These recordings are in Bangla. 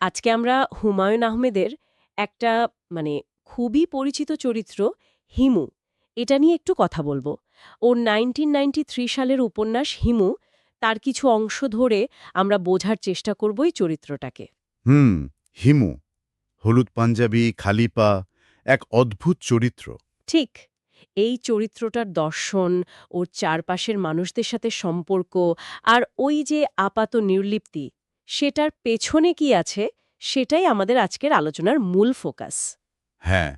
আজকে আমরা হুমায়ুন আহমেদের একটা মানে খুবই পরিচিত চরিত্র হিমু। এটা নিয়ে একটু কথা বলব। ওর নাইনটিন সালের উপন্যাস হিমু তার কিছু অংশ ধরে আমরা বোঝার চেষ্টা করব এই চরিত্রটাকে। হুম হিমু হলুদ পাঞ্জাবি খালিপা এক অদ্ভুত চরিত্র। ঠিক এই চরিত্রটার দর্শন ওর চারপাশের মানুষদের সাথে সম্পর্ক আর ওই যে আপাত নির্লিপ্তি সেটার পেছনে কি আছে সেটাই আমাদের আজকের আলোচনার মূল ফোকাস। হ্যাঁ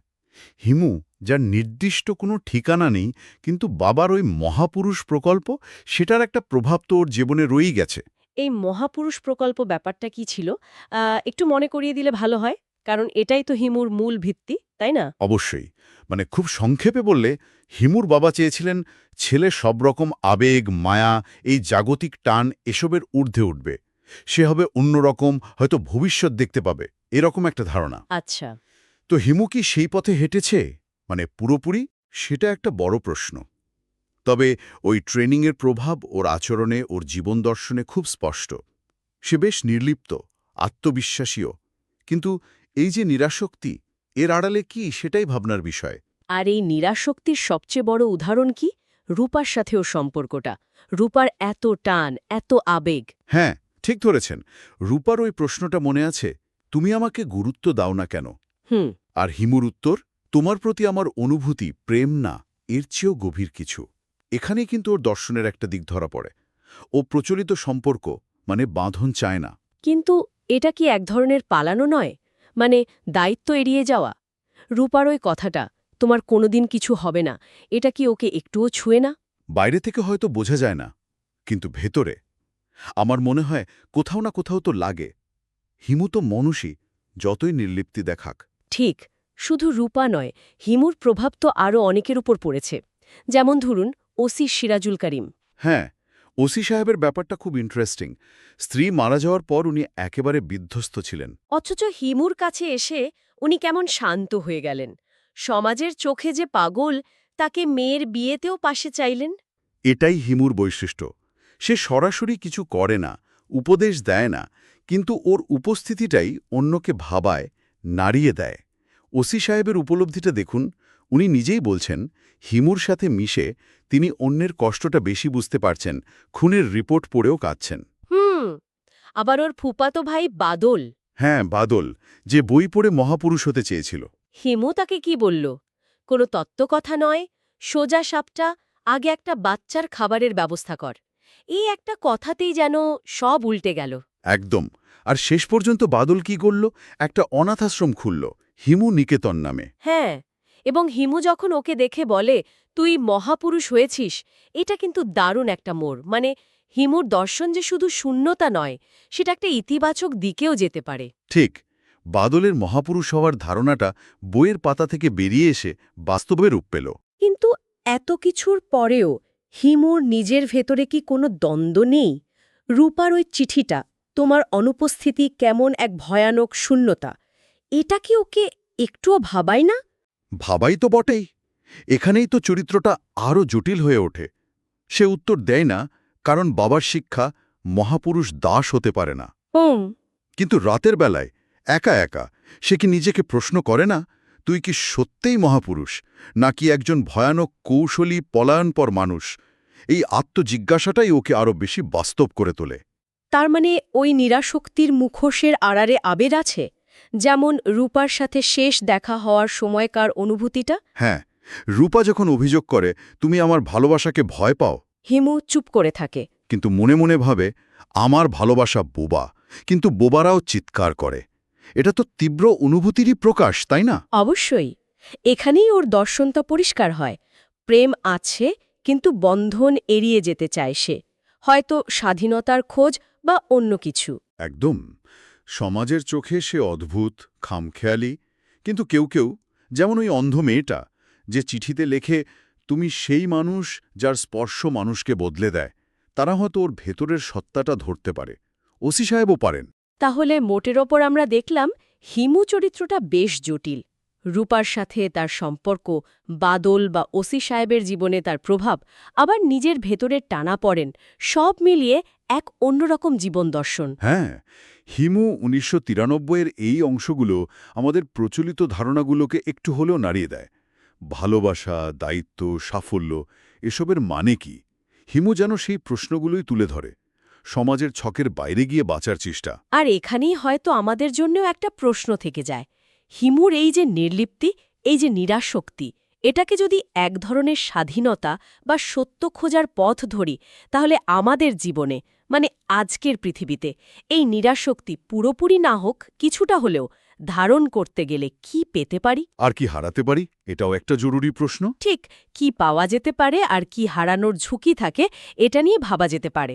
হিমু যার নির্দিষ্ট কোনো ঠিকানা নেই কিন্তু বাবার ওই মহাপুরুষ প্রকল্প সেটার একটা প্রভাব তো ওর জীবনে রয়েই গেছে। এই মহাপুরুষ প্রকল্প ব্যাপারটা কি ছিল? একটু মনে করিয়ে দিলে ভালো হয় কারণ এটাই তো হিমুর মূল ভিত্তি তাই না? অবশ্যই মানে খুব সংক্ষেপে বললে হিমুর বাবা চেয়েছিলেন ছেলে সব রকম আবেগ মায়া এই জাগতিক টান এসবের ঊর্ধ্বে উঠবে। সে হবে অন্যরকম হয়তো ভবিষ্যৎ দেখতে পাবে। এরকম একটা ধারণা। আচ্ছা। তো হিমু কি সেই পথে হেঁটেছে? মানে পুরোপুরি? সেটা একটা বড় প্রশ্ন। তবে ওই ট্রেনিংয়ের প্রভাব ওর আচরণে ওর জীবন দর্শনে খুব স্পষ্ট। সে বেশ নির্লিপ্ত আত্মবিশ্বাসীও। কিন্তু এই যে নিরাশক্তি এর আড়ালে কি সেটাই ভাবনার বিষয়? আর এই নিরাশক্তির সবচেয়ে বড় উদাহরণ কি? রূপার সাথেও সম্পর্কটা। রূপার এত টান এত আবেগ। হ্যাঁ ঠিক ধরেছেন। রূপার ওই প্রশ্নটা মনে আছে তুমি আমাকে গুরুত্ব দাও না কেন? হুম। আর হিমুর উত্তর তোমার প্রতি আমার অনুভূতি প্রেম না এর চেয়েও গভীর কিছু। এখানেই কিন্তু ওর দর্শনের একটা দিক ধরা পড়ে। ও প্রচলিত সম্পর্ক মানে বাঁধন চায় না। কিন্তু এটা কি এক ধরনের পালানো নয়? মানে দায়িত্ব এড়িয়ে যাওয়া। রূপার ওই কথাটা তোমার কোনোদিন কিছু হবে না। এটা কি ওকে একটুও ছুঁয়ে না? বাইরে থেকে হয়তো বোঝা যায় না কিন্তু ভেতরে আমার মনে হয় কোথাও না কোথাও তো লাগে। হিমু তো মনুষী যতই নির্লিপ্তি দেখাক। ঠিক শুধু রূপা নয় হিমুর প্রভাব তো আরও অনেকের উপর পড়েছে। যেমন ধরুন ওসি সিরাজুল করিম। হ্যাঁ ওসি সাহেবের ব্যাপারটা খুব ইন্টারেস্টিং স্ত্রী মারা যাওয়ার পর উনি একেবারে বিধ্বস্ত ছিলেন। অথচ হিমুর কাছে এসে উনি কেমন শান্ত হয়ে গেলেন। সমাজের চোখে যে পাগল তাকে মেয়ের বিয়েতেও পাশে চাইলেন? এটাই হিমুর বৈশিষ্ট্য। সে সরাসরি কিছু করে না উপদেশ দেয় না কিন্তু ওর উপস্থিতিটাই অন্যকে ভাবায় নাড়িয়ে দেয়। ওসি সাহেবের উপলব্ধিটা দেখুন উনি নিজেই বলছেন হিমুর সাথে মিশে তিনি অন্যের কষ্টটা বেশি বুঝতে পারছেন খুনের রিপোর্ট পড়েও কাঁদছেন। হুম আবার ওর ফুপাতো ভাই বাদল। হ্যাঁ বাদল যে বই পড়ে মহাপুরুষ হতে চেয়েছিল। হিমু তাকে কি বলল? কোনো তত্ত্বকথা নয় সোজা সাপটা আগে একটা বাচ্চার খাবারের ব্যবস্থা কর। এই একটা কথাতেই যেন সব উল্টে গেল। একদম। আর শেষ পর্যন্ত বাদল কি করল? একটা অনাথাশ্রম খুলল হিমু নিকেতন নামে। হ্যাঁ এবং হিমু যখন ওকে দেখে বলে তুই মহাপুরুষ হয়েছিস এটা কিন্তু দারুণ একটা মোড়। মানে হিমুর দর্শন যে শুধু শূন্যতা নয় সেটা একটা ইতিবাচক দিকেও যেতে পারে। ঠিক বাদলের মহাপুরুষ হওয়ার ধারণাটা বইয়ের পাতা থেকে বেরিয়ে এসে বাস্তবে রূপ পেল। কিন্তু এত কিছুর পরেও হিমুর নিজের ভেতরে কি কোনো দ্বন্দ্ব নেই? রূপার ওই চিঠিটা তোমার অনুপস্থিতি কেমন এক ভয়ানক শূন্যতা? এটা কি ওকে একটুও ভাবায় না? ভাবাই তো বটেই। এখানেই তো চরিত্রটা আরও জটিল হয়ে ওঠে। সে উত্তর দেয় না কারণ বাবার শিক্ষা মহাপুরুষ দাস হতে পারে না। কিন্তু রাতের বেলায় একা একা সে কি নিজেকে প্রশ্ন করে না? তুই কি সত্যিই মহাপুরুষ? নাকি একজন ভয়ানক কৌশলী পলায়নপর মানুষ? এই আত্মজিজ্ঞাসাটাই ওকে আরও বেশি বাস্তব করে তোলে। তার মানে ওই নিরাশক্তির মুখোশের আড়ারে আবের আছে? যেমন রূপার সাথে শেষ দেখা হওয়ার সময়কার অনুভূতিটা? হ্যাঁ রূপা যখন অভিযোগ করে তুমি আমার ভালোবাসাকে ভয় পাও? হিমু চুপ করে থাকে। কিন্তু মনে মনে ভাবে আমার ভালোবাসা বোবা। কিন্তু বোবারাও চিৎকার করে। এটা তো তীব্র অনুভূতিরই প্রকাশ তাই না? অবশ্যই। এখানেই ওর দর্শনটা পরিষ্কার হয়। প্রেম আছে কিন্তু বন্ধন এড়িয়ে যেতে চায় সে। হয়তো স্বাধীনতার খোঁজ বা অন্য কিছু। একদম। সমাজের চোখে সে অদ্ভুত খামখেয়ালি কিন্তু কেউ কেউ যেমন ওই অন্ধ মেয়েটা যে চিঠিতে লেখে তুমি সেই মানুষ যার স্পর্শ মানুষকে বদলে দেয়। তারা হয়তো ওর ভেতরের সত্তাটা ধরতে পারে। ওসি সাহেবও পারেন। তাহলে মোটের ওপর আমরা দেখলাম হিমু চরিত্রটা বেশ জটিল। রূপার সাথে তার সম্পর্ক, বাদল বা ওসি সাহেবের জীবনে তার প্রভাব, আবার নিজের ভেতরের টানা পড়েন, সব মিলিয়ে এক অন্যরকম জীবন দর্শন। হ্যাঁ হিমু উনিশশো এর এই অংশগুলো আমাদের প্রচলিত ধারণাগুলোকে একটু হলেও নাড়িয়ে দেয়। ভালোবাসা, দায়িত্ব, সাফল্য, এসবের মানে কি? হিমু যেন সেই প্রশ্নগুলোই তুলে ধরে। সমাজের ছকের বাইরে গিয়ে বাঁচার চেষ্টা। আর এখানেই হয়তো আমাদের জন্যও একটা প্রশ্ন থেকে যায়। হিমুর এই যে নির্লিপ্তি এই যে নিরাশক্তি এটাকে যদি এক ধরনের স্বাধীনতা বা সত্য খোঁজার পথ ধরি তাহলে আমাদের জীবনে মানে আজকের পৃথিবীতে এই নিরাশক্তি পুরোপুরি না হোক কিছুটা হলেও ধারণ করতে গেলে কি পেতে পারি? আর কি হারাতে পারি? এটাও একটা জরুরি প্রশ্ন। ঠিক কি পাওয়া যেতে পারে আর কি হারানোর ঝুঁকি থাকে এটা নিয়ে ভাবা যেতে পারে।